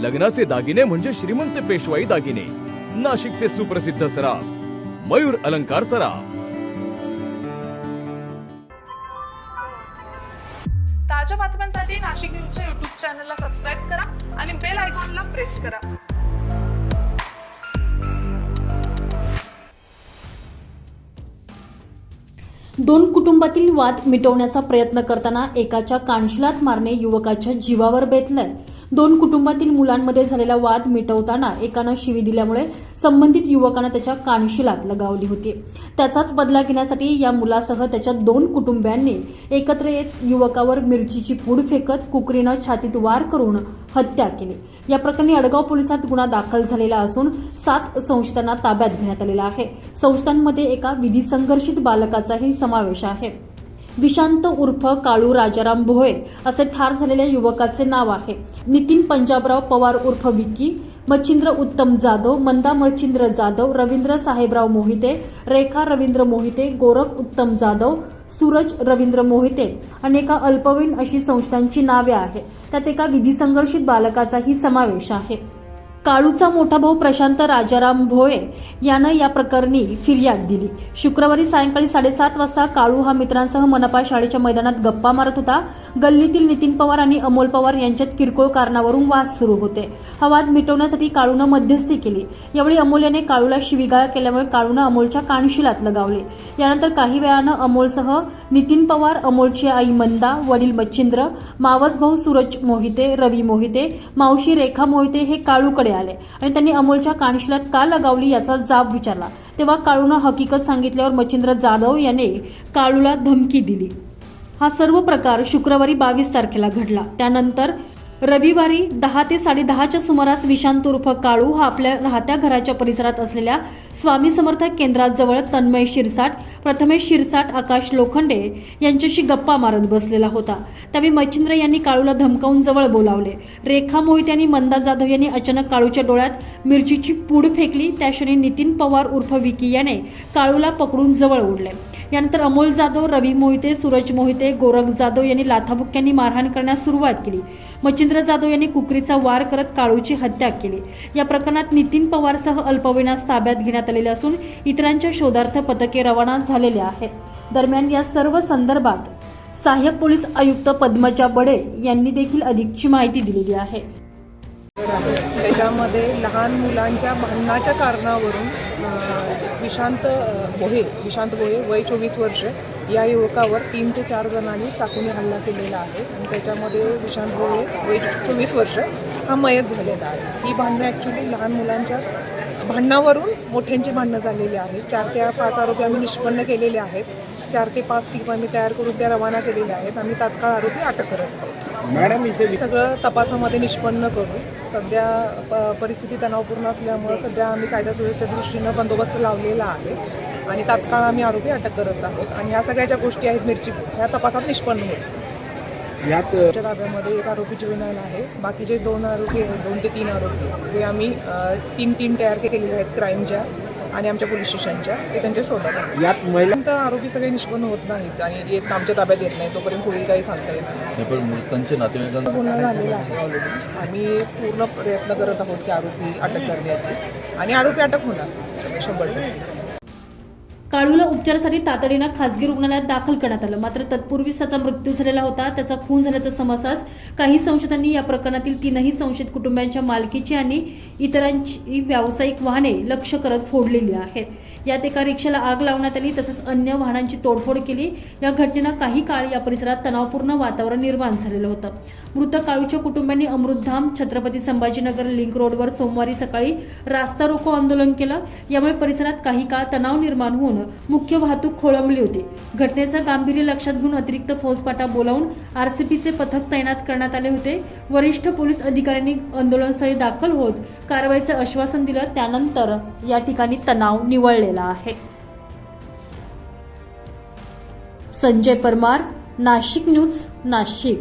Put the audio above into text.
लग्नाचे दागिने म्हणजे श्रीमंत पेशवाई दागिने. नाशिकचे सुप्रसिद्ध सराफ मयूर अलंकार सराफ. ताज्या बातम्यांसाठी नाशिक न्यूजच्या युट्यूब चॅनलला सबस्क्राईब करा आणि बेल आयकॉनला प्रेस करा. दोन कुटुंबातील वाद मिटवण्याचा प्रयत्न करताना एकाच्या कानशिलात मारणे युवकाच्या जीवावर बेतलंय. दोन कुटुंबातील मुलांमध्ये झालेला वाद मिटवताना एकानं शिवी दिल्यामुळे संबंधित युवकानं त्याच्या कानशिलात लगावली होती. त्याचाच बदला घेण्यासाठी या मुलासह त्याच्या दोन कुटुंबियांनी एकत्र येत युवकावर मिरचीची पूड फेकत कुकरीनं छातीत वार करून हत्या केली. या प्रकरणी अडगाव पोलिसात गुन्हा दाखल झालेला असून सात संशयितांना ताब्यात घेण्यात आलेला आहे. संशयितांमध्ये एका विधी संघर्षित बालकाचाही समावेश आहे. विशांत उर्फ काळू राजाराम भोळे असे ठार झालेल्या युवकाचे नाव आहे. नितीन पंजाबराव पवार उर्फ विकी मच्छिंद्र उत्तम जाधव मंदा मच्छिंद्र जाधव रवींद्र साहेबराव मोहिते रेखा रवींद्र मोहिते गोरख उत्तम जाधव सूरज रवींद्र मोहिते आणि एका अल्पवयीन अशी संस्थांची नावे आहेत. त्यात एका विधी संघर्षित बालकाचाही समावेश आहे. काळूचा मोठा भाऊ प्रशांत राजाराम भोळे यानं या प्रकरणी फिर्याद दिली. शुक्रवारी सायंकाळी साडेसात वाजता काळू हा मित्रांसह मनपा शाळेच्या मैदानात गप्पा मारत होता. गल्लीतील नितीन पवार आणि अमोल पवार यांच्यात किरकोळ कारणावरून वाद सुरू होते. हा वाद मिटवण्यासाठी काळूनं मध्यस्थी केली. यावेळी अमोल याने काळूला शिविगाळ केल्यामुळे काळूनं अमोलच्या कानशिलात लगावले. यानंतर काही वेळानं अमोलसह नितीन पवार अमोलची आई मंदा वडील मच्छिंद्र मावस भाऊ सूरज मोहिते रवी मोहिते मावशी रेखा मोहिते हे काळूकडे आले आणि त्यांनी अमोलच्या कानशिलात का लगावली याचा जाब विचारला. तेव्हा काळूनं हकीकत सांगितल्यावर मच्छिंद्र जाधव याने काळूला धमकी दिली. हा सर्व प्रकार शुक्रवारी बावीस तारखेला घडला. त्यानंतर रविवारी दहा ते साडेदहाच्या सुमारास विशांत उर्फ काळू हा आपल्या राहत्या घराच्या परिसरात असलेल्या स्वामी समर्थ केंद्राजवळ तन्मय शिरसाट प्रथमेश शिरसाट आकाश लोखंडे यांच्याशी गप्पा मारत बसलेला होता. त्यावेळी मच्छिंद्र यांनी काळूला धमकावून जवळ बोलावले. रेखा मोहित यांनी मंदा जाधव यांनी अचानक काळूच्या डोळ्यात मिरचीची पूड फेकली. त्या क्षणी नितीन पवार उर्फ विकी याने काळूला पकडून जवळ ओढले. यानंतर अमोल जाधव रवी मोहिते सूरज मोहिते गोरख जाधव यांनी लाथाबुक्क्यांनी मारहाण करण्यास सुरुवात केली. मच्छिंद्र जाधव यांनी कुकरीचा वार करत काळूची हत्या केली. या प्रकरणात नितीन पवारसह अल्पविनास ताब्यात घेण्यात आलेले असून इतरांच्या शोधार्थ पथके रवाना झालेले आहेत. दरम्यान या सर्व संदर्भात सहाय्यक पोलीस आयुक्त पद्मजा बडे यांनी देखील अधिकची माहिती दिलेली आहे. त्याच्यामध्ये लहान मुलांच्या भांडणाच्या कारणावरून विशांत बोहे विशांत बोहे वय चोवीस वर्ष या युवकावर तीन ते चार जणांनी चाकूने हल्ला केलेला आहे. आणि त्याच्यामध्ये विशांत बोहे वय चोवीस वर्ष हा मयत झालेला आहे. ही भांडणं ॲक्च्युली लहान मुलांच्या भांडणावरून मोठ्यांची भांडणं झालेली आहेत. चार ते पाच आरोपी आम्ही निष्पन्न केलेले आहेत. चार ते पाच टीम आम्ही तयार करून त्या रवाना केलेल्या आहेत. आम्ही तात्काळ आरोपी अटक करत आहोत. मॅडम इथे सगळं तपासामध्ये निष्पन्न करू सध्या प- परिस्थिती तणावपूर्ण असल्यामुळं सध्या आम्ही कायदा सुव्यवस्थेच्या दृष्टीनं बंदोबस्त लावलेला आहे आणि तात्काळ आम्ही आरोपी अटक करत आहोत. आणि ह्या सगळ्या ज्या गोष्टी आहेत मिरची ह्या तपासात निष्पन्न होईल. यात ताब्यामध्ये एक आरोपी जुवेनाईल आहे. बाकीचे दोन आरोपी आहेत दोन ते तीन आरोपी हे आम्ही तीन टीम तयार केलेले आहेत क्राईमच्या. आणि आमच्या पोलीस स्टेशनच्या ते त्यांच्या शोधात यात महिला तर आरोपी सगळे निष्पन्न होत नाहीत आणि येत आमच्या ताब्यात येत नाही तोपर्यंत पुढील काही सांगता येत नाही. नाही पण मृतांचे नातेवाईकांना गुन्हा झालेला आहे ऑलरेडी आम्ही पूर्ण प्रयत्न करत आहोत की आरोपी अटक करण्याची. आणि आरोपी अटक होणार शंभर टक्के. काळूला उपचारासाठी तातडीनं खासगी रुग्णालयात दाखल करण्यात आलं. मात्र तत्पूर्वीच त्याचा मृत्यू झालेला होता. त्याचा खून झाल्याचा समजताच काही संशयितांनी या प्रकरणातील तीनही संशयित कुटुंबियांच्या मालकीची आणि इतरांची व्यावसायिक वाहने लक्ष करत फोडलेली आहेत. यात एका रिक्षाला आग लावण्यात आली तसंच अन्य वाहनांची तोडफोड केली. या घटनेनं काही काळ या परिसरात तणावपूर्ण वातावरण निर्माण झालेलं होतं. मृत काळूच्या कुटुंबियांनी अमृतधाम छत्रपती संभाजीनगर लिंक रोडवर सोमवारी सकाळी रास्ता रोको आंदोलन केलं. यामुळे परिसरात काही काळ तणाव निर्माण होऊन मुख्य वाहतूक खोळंबली होती. घटनेचं गांभीर्य लक्षात घेऊन अतिरिक्त फौजपाटा बोलावून आरसीपीचे पथक तैनात करण्यात आले होते. वरिष्ठ पोलीस अधिकाऱ्यांनी आंदोलनस्थळी दाखल होत कारवाईचं आश्वासन दिलं. त्यानंतर या ठिकाणी तणाव निवळलेला आहे. संजय परमार नाशिक न्यूज नाशिक.